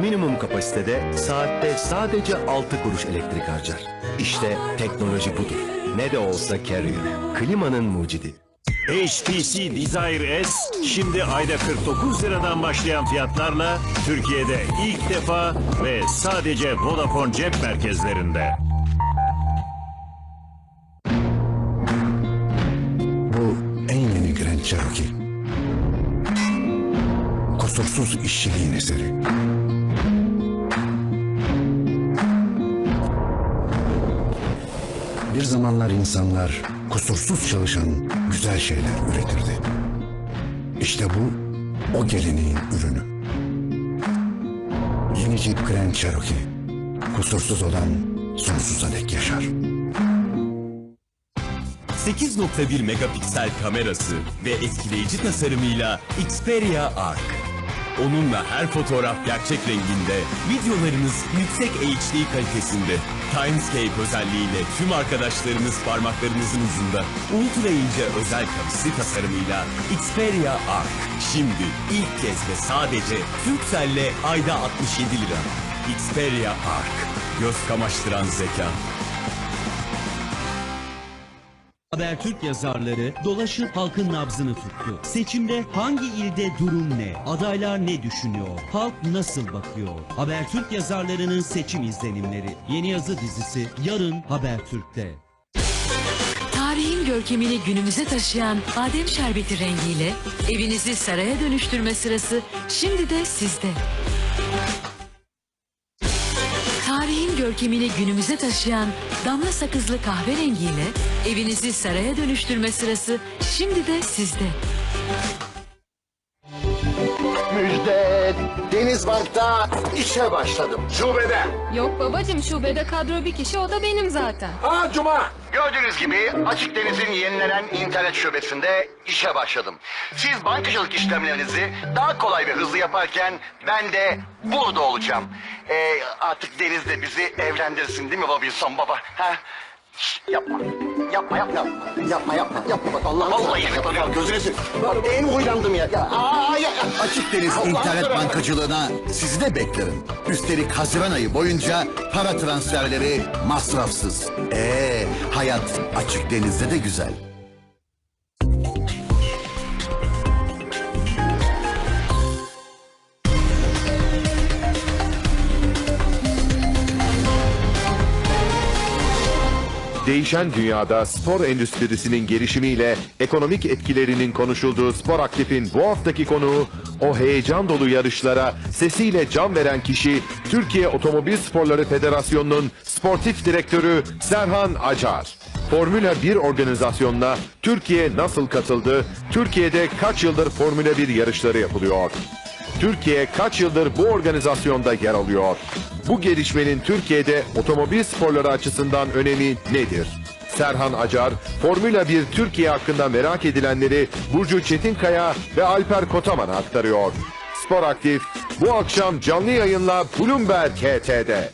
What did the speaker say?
Minimum kapasitede saatte sadece 6 kuruş elektrik harcar. İşte teknoloji budur. Ne de olsa Carrier. Klimanın mucidi. HTC Desire S şimdi ayda 49 liradan başlayan fiyatlarla Türkiye'de ilk defa ve sadece Vodafone cep merkezlerinde. Bu en yeni Grand Cherokee. Kusursuz işçiliğin eseri. Bir zamanlar insanlar kusursuz çalışan güzel şeyler üretirdi. İşte bu o geleneğin ürünü. Yeni Jeep Grand Cherokee. Kusursuz olan sonsuza dek yaşar. 8.1 megapiksel kamerası ve etkileyici tasarımıyla Xperia Arc. Onunla her fotoğraf gerçek renginde, videolarınız yüksek HD kalitesinde. Timescape özelliğiyle tüm arkadaşlarınız parmaklarınızın ucunda. Ultra ince özel kavisli tasarımıyla Xperia Arc. Şimdi ilk kez ve sadece Turkcell'le ayda 67 lira. Xperia Arc. Göz kamaştıran zeka. Habertürk yazarları dolaşıp halkın nabzını tuttu. Seçimde hangi ilde durum ne? Adaylar ne düşünüyor? Halk nasıl bakıyor? Habertürk yazarlarının seçim izlenimleri. Yeni yazı dizisi yarın Habertürk'te. Tarihin görkemini günümüze taşıyan badem şerbeti rengiyle evinizi saraya dönüştürme sırası şimdi de sizde. Görkemini günümüze taşıyan damla sakızlı kahverengiyle evinizi saraya dönüştürme sırası şimdi de sizde. Müjde, Denizbank'ta işe başladım. Şubede. Yok babacım şubede kadro bir kişi o da benim zaten. Ha Cuma. Gördüğünüz gibi Açık Deniz'in yenilenen internet şubesinde işe başladım. Siz bankacılık işlemlerinizi daha kolay ve hızlı yaparken ben de burada olacağım. Ee, artık Deniz de bizi evlendirsin değil mi Robinson baba? Ha? Yapma. Yapma yapma yapma. Yapma yapma yapma bak Allah'ım. Vallahi yapma ya gözünü seveyim. Bak en huylandım ya. ya aa, ya. Açık Deniz Allah'ım internet seversen. bankacılığına sizi de beklerim. Üstelik Haziran ayı boyunca para transferleri masrafsız. Ee, hayat Açık Deniz'de de güzel. Değişen dünyada spor endüstrisinin gelişimiyle ekonomik etkilerinin konuşulduğu Spor Aktif'in bu haftaki konuğu o heyecan dolu yarışlara sesiyle can veren kişi Türkiye Otomobil Sporları Federasyonu'nun sportif direktörü Serhan Acar. Formula 1 organizasyonuna Türkiye nasıl katıldı? Türkiye'de kaç yıldır Formula 1 yarışları yapılıyor? Türkiye kaç yıldır bu organizasyonda yer alıyor? Bu gelişmenin Türkiye'de otomobil sporları açısından önemi nedir? Serhan Acar, Formula 1 Türkiye hakkında merak edilenleri Burcu Çetinkaya ve Alper Kotaman'a aktarıyor. Spor Aktif bu akşam canlı yayınla Bloomberg HT'de.